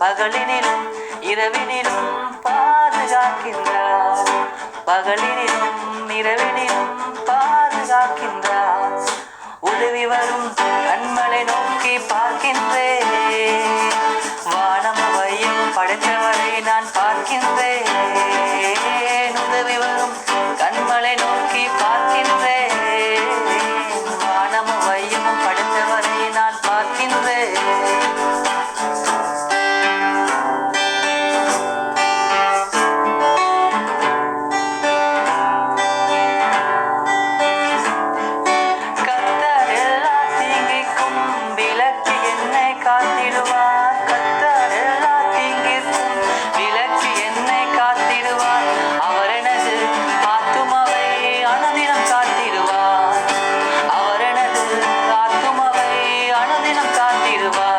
பகலினிலும் இரவினிலும் பாதுகாக்கின்றார். பகலினிலும் இரவினிலும் பாதுகாக்கின்றார். உதவி வரும் கண்மலை நோக்கி பார்க்கின்றேன் மறைச்சவரை நான் பார்க்கின்றேன். かっている場合